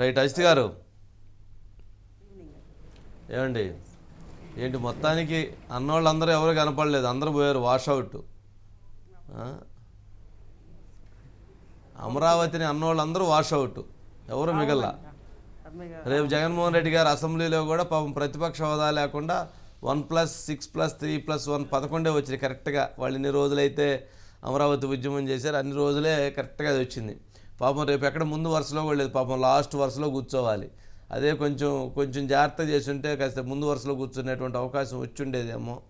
Right Ajit గారు. ఏమండి? ఏంటి మొత్తానికి అన్నోళ్ళందరూ ఎవరు కనపడలేదు? అందరూ పోయారు వాష్ అవుట్. అమరావతిని అన్నోళ్ళందరూ వాష్ ఎవరు మిగల? రేపు జగన్మోహన్ రెడ్డి గారు అసెంబ్లీలో కూడా పాపం ప్రతిపక్ష హోదా లేకుండా one plus six plus three plus one పదకొండే వచ్చింది కరెక్ట్గా వాళ్ళు ఇన్ని రోజులైతే అమరావతి ఉద్యమం చేశారు. అన్ని రోజులే కరెక్ట్గా అది వచ్చింది. పాపం రేపు ఎక్కడ ముందు వరుసలో కూడా లేదు పాపం లాస్ట్ వరుసలో కూర్చోవాలి. అదే కొంచెం కొంచెం జాగ్రత్త చేసి ఉంటే కాస్త ముందు వరుసలో కూర్చునేటువంటి అవకాశం వచ్చి ఉండేదేమో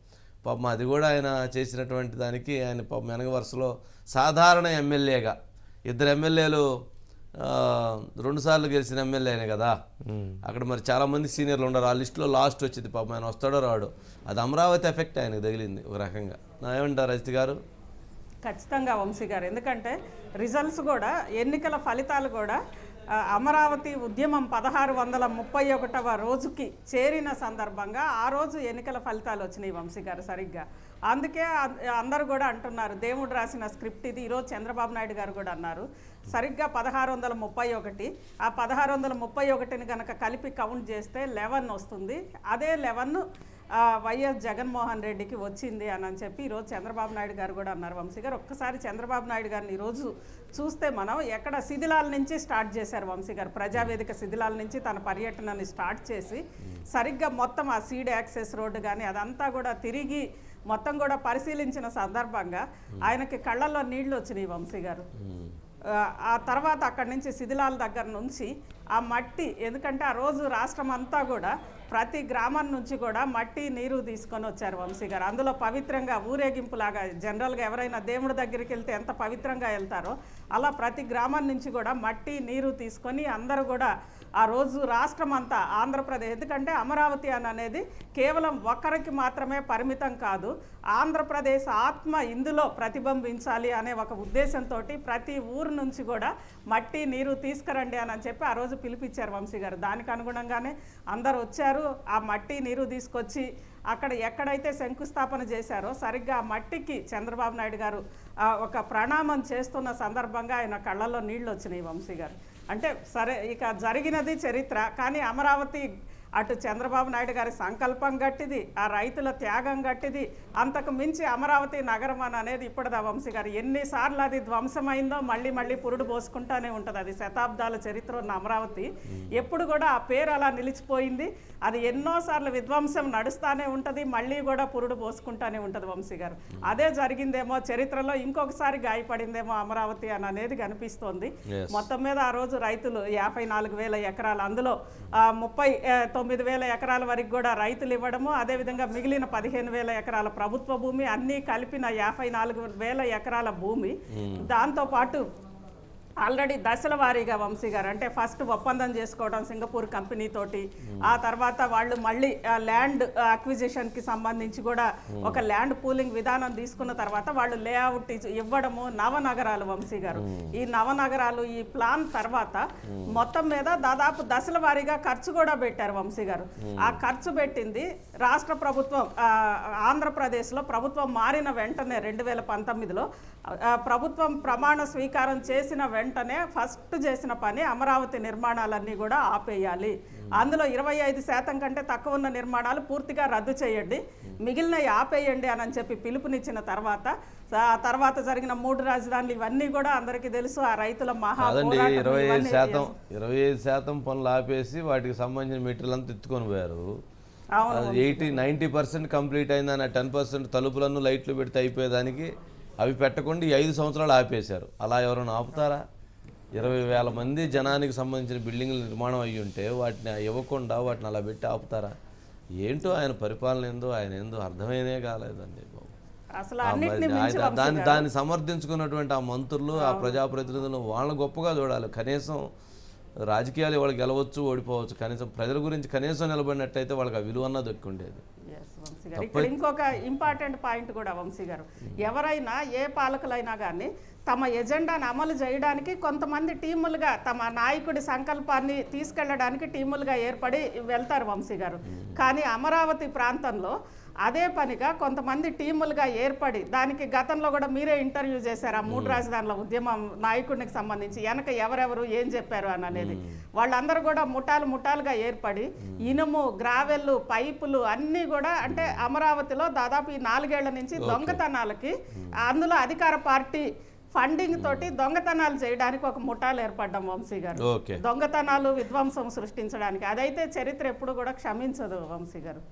పాపం అది కూడా ఆయన చేసినటువంటి దానికి ఆయన పాపం వెనక వరుసలో సాధారణ ఎమ్మెల్యేగా. ఇద్దరు ఎమ్మెల్యేలు రెండుసార్లు గెలిచిన ఎమ్మెల్యేనే కదా. అక్కడ మరి చాలా మంది సీనియర్లు ఉన్నారు. ఆ లిస్టులో లాస్ట్ వచ్చింది. పాపం ఆయన వస్తాడో రాడు. అది అమరావతి ఎఫెక్ట్ ఆయనకు తగిలింది ఒక రకంగా. నా ఏమంటారు రజిత్ గారు? ఖచ్చితంగా వంశీ గారు. ఎందుకంటే రిజల్ట్స్ కూడా ఎన్నికల ఫలితాలు కూడా అమరావతి ఉద్యమం పదహారు వందల ముప్పై ఒకటవ రోజుకి చేరిన సందర్భంగా ఆ రోజు ఎన్నికల ఫలితాలు వచ్చినాయి వంశీ గారు సరిగ్గా. అందుకే అందరూ కూడా అంటున్నారు దేవుడు రాసిన స్క్రిప్ట్ ఇది ఈరోజు చంద్రబాబు నాయుడు గారు కూడా అన్నారు. సరిగ్గా పదహారు వందల ముప్పై ఒకటి ఆ పదహారు వందల ముప్పై ఒకటిని కనుక కలిపి కౌంట్ చేస్తే లెవెన్ వస్తుంది. అదే లెవెన్ వైఎస్ జగన్మోహన్ రెడ్డికి వచ్చింది అని అని చెప్పి ఈరోజు చంద్రబాబు నాయుడు గారు కూడా అన్నారు. వంశీ గారు ఒక్కసారి చంద్రబాబు నాయుడు గారిని ఈరోజు చూస్తే మనం ఎక్కడ శిథిలాల నుంచి స్టార్ట్ చేశారు వంశీ గారు? ప్రజావేదిక శిథిలాల నుంచి తన పర్యటనని స్టార్ట్ చేసి సరిగ్గా మొత్తం ఆ సీడ్ యాక్సెస్ రోడ్డు కానీ అదంతా కూడా తిరిగి మొత్తం కూడా పరిశీలించిన సందర్భంగా ఆయనకి కళ్ళల్లో నీళ్ళు వచ్చినాయి వంశీ గారు. ఆ, తర్వాత అక్కడి నుంచి శిథిలాల దగ్గర నుంచి ఆ మట్టి ఎందుకంటే ఆ రోజు రాష్ట్రం అంతా కూడా ప్రతి గ్రామం నుంచి కూడా మట్టి నీరు తీసుకొని వచ్చారు వంశీ గారు. అందులో పవిత్రంగా ఊరేగింపులాగా జనరల్గా ఎవరైనా దేవుడి దగ్గరికి వెళ్తే ఎంత పవిత్రంగా వెళ్తారో అలా ప్రతి గ్రామం నుంచి కూడా మట్టి నీరు తీసుకొని అందరూ కూడా ఆ రోజు రాష్ట్రం అంతా ఆంధ్రప్రదేశ్ ఎందుకంటే అమరావతి అని అనేది కేవలం ఒక్కరికి మాత్రమే పరిమితం కాదు ఆంధ్రప్రదేశ్ ఆత్మ ఇందులో ప్రతిబింబించాలి అనే ఒక ఉద్దేశంతో ప్రతి ఊరు నుంచి కూడా మట్టి నీరు తీసుకురండి అని అని చెప్పి ఆ రోజు పిలిపించారు వంశీ గారు. దానికి అనుగుణంగానే అందరు వచ్చారు. ఆ మట్టి నీరు తీసుకొచ్చి అక్కడ ఎక్కడైతే శంకుస్థాపన చేశారో సరిగ్గా ఆ మట్టికి చంద్రబాబు నాయుడు గారు ఆ, ఒక ప్రణామం చేస్తున్న సందర్భంగా ఆయన కళ్ళల్లో నీళ్ళు వచ్చినాయి వంశీ గారు. అంటే సరే ఇక జరిగినది చరిత్ర కానీ అమరావతి అటు చంద్రబాబు నాయుడు గారి సంకల్పం గట్టిది ఆ రైతుల త్యాగం గట్టిది. అంతకు మించి అమరావతి నగరం అని అనేది ఇప్పటిదా వంశీ గారు? ఎన్నిసార్లు అది ధ్వంసమైందో మళ్ళీ మళ్ళీ పురుడు పోసుకుంటానే ఉంటుంది. అది శతాబ్దాల చరిత్ర ఉన్న అమరావతి. ఎప్పుడు కూడా ఆ పేరు అలా నిలిచిపోయింది. అది ఎన్నోసార్లు విధ్వంసం నడుస్తానే ఉంటుంది మళ్ళీ కూడా పురుడు పోసుకుంటానే ఉంటుంది వంశీ గారు. అదే జరిగిందేమో చరిత్రలో ఇంకొకసారి గాయపడిందేమో అమరావతి అని అనేది కనిపిస్తోంది. మొత్తం మీద ఆ రోజు రైతులు యాభై నాలుగు వేల ఎకరాలు అందులో ముప్పై తొమ్మిది వేల ఎకరాల వరకు కూడా రైతులు ఇవ్వడము అదేవిధంగా మిగిలిన పదిహేను వేల ఎకరాల ప్రభుత్వ భూమి అన్నీ కలిపిన యాభై నాలుగు వేల ఎకరాల భూమి. దాంతోపాటు ఆల్రెడీ దశల వారీగా వంశీ గారు అంటే ఫస్ట్ ఒప్పందం చేసుకోవడం సింగపూర్ కంపెనీ తోటి ఆ తర్వాత వాళ్ళు మళ్ళీ ల్యాండ్ అక్విజిషన్కి సంబంధించి కూడా ఒక ల్యాండ్ పూలింగ్ విధానం తీసుకున్న తర్వాత వాళ్ళు లేఅవుట్ ఇవ్వడము నవనగరాలు వంశీ గారు. ఈ నవనగరాలు ఈ ప్లాన్ తర్వాత మొత్తం మీద దాదాపు దశల వారీగా ఖర్చు కూడా పెట్టారు వంశీ గారు. ఆ ఖర్చు పెట్టింది రాష్ట్ర ప్రభుత్వం ఆ, ఆంధ్రప్రదేశ్లో ప్రభుత్వం మారిన వెంటనే రెండు వేల పంతొమ్మిదిలో ప్రభుత్వం ప్రమాణ స్వీకారం చేసిన వెంటనే ఫస్ట్ చేసిన పని అమరావతి నిర్మాణాలన్నీ కూడా ఆపేయాలి. అందులో ఇరవై ఐదు శాతం కంటే తక్కువ ఉన్న నిర్మాణాలు పూర్తిగా రద్దు చేయండి. మిగిలినవి ఆపేయండి అని చెప్పి పిలుపునిచ్చిన తర్వాత ఆ తర్వాత జరిగిన మూడు రాజధానులు ఇవన్నీ కూడా అందరికీ తెలుసు. ఆ రైతుల మహా ఇరవై ఐదు శాతం ఇరవై ఐదు శాతం పనులు ఆపేసి వాటికి సంబంధించిన మెటీరియల్ అంతా ఎత్తుకొని పోయారు. ఎయిటీ నైంటీ పర్సెంట్ కంప్లీట్ అయిందని టెన్ పర్సెంట్ తలుపులను లైట్లు పెడితే అయిపోయేదానికి అవి పెట్టకుండా ఈ ఐదు సంవత్సరాలు ఆపేశారు. అలా ఎవరైనా ఆపుతారా? ఇరవై వేల మంది జనానికి సంబంధించిన బిల్డింగ్ల నిర్మాణం అయ్యి ఉంటే వాటిని ఇవ్వకుండా వాటిని అలా పెట్టి ఆపుతారా? ఏంటో ఆయన పరిపాలన ఏందో ఆయన ఏందో అర్థమైనే కాలేదండి బాబు. దాన్ని దాన్ని సమర్థించుకున్నటువంటి ఆ మంత్రులు ఆ ప్రజాప్రతినిధులు వాళ్ళని గొప్పగా చూడాలి. కనీసం రాజకీయాలు వాళ్ళు గెలవచ్చు ఓడిపోవచ్చు కనీసం ప్రజల గురించి కనీసం నిలబడినట్టయితే వాళ్ళకి ఆ విలువ అన్నది ఉండేది. Yes, వంశీ గారు. ఇక్కడ ఇంకొక ఇంపార్టెంట్ పాయింట్ కూడా వంశీ గారు. ఎవరైనా ఏ పాలకులైనా కానీ తమ ఎజెండాను అమలు చేయడానికి కొంతమంది టీములుగా తమ నాయకుడి సంకల్పాన్ని తీసుకెళ్ళడానికి టీములుగా ఏర్పడి వెళ్తారు వంశీ గారు. కానీ అమరావతి ప్రాంతంలో అదే పనిగా కొంతమంది టీములుగా ఏర్పడి దానికి గతంలో కూడా మీరే ఇంటర్వ్యూ చేశారు. ఆ మూడు రాజధానుల ఉద్యమం నాయకుడికి సంబంధించి వెనక ఎవరెవరు ఏం చెప్పారు అని అనేది. వాళ్ళందరూ కూడా ముఠాలు ముఠాలుగా ఏర్పడి ఇనుము గ్రావెల్లు పైపులు అన్నీ కూడా అంటే అమరావతిలో దాదాపు ఈ నాలుగేళ్ళ నుంచి దొంగతనాలకి అందులో అధికార పార్టీ ఫండింగ్ తోటి దొంగతనాలు చేయడానికి ఒక ముఠాలు ఏర్పడ్డాం వంశీ గారు. దొంగతనాలు విధ్వంసం సృష్టించడానికి. అదైతే చరిత్ర ఎప్పుడు కూడా క్షమించదు వంశీ గారు.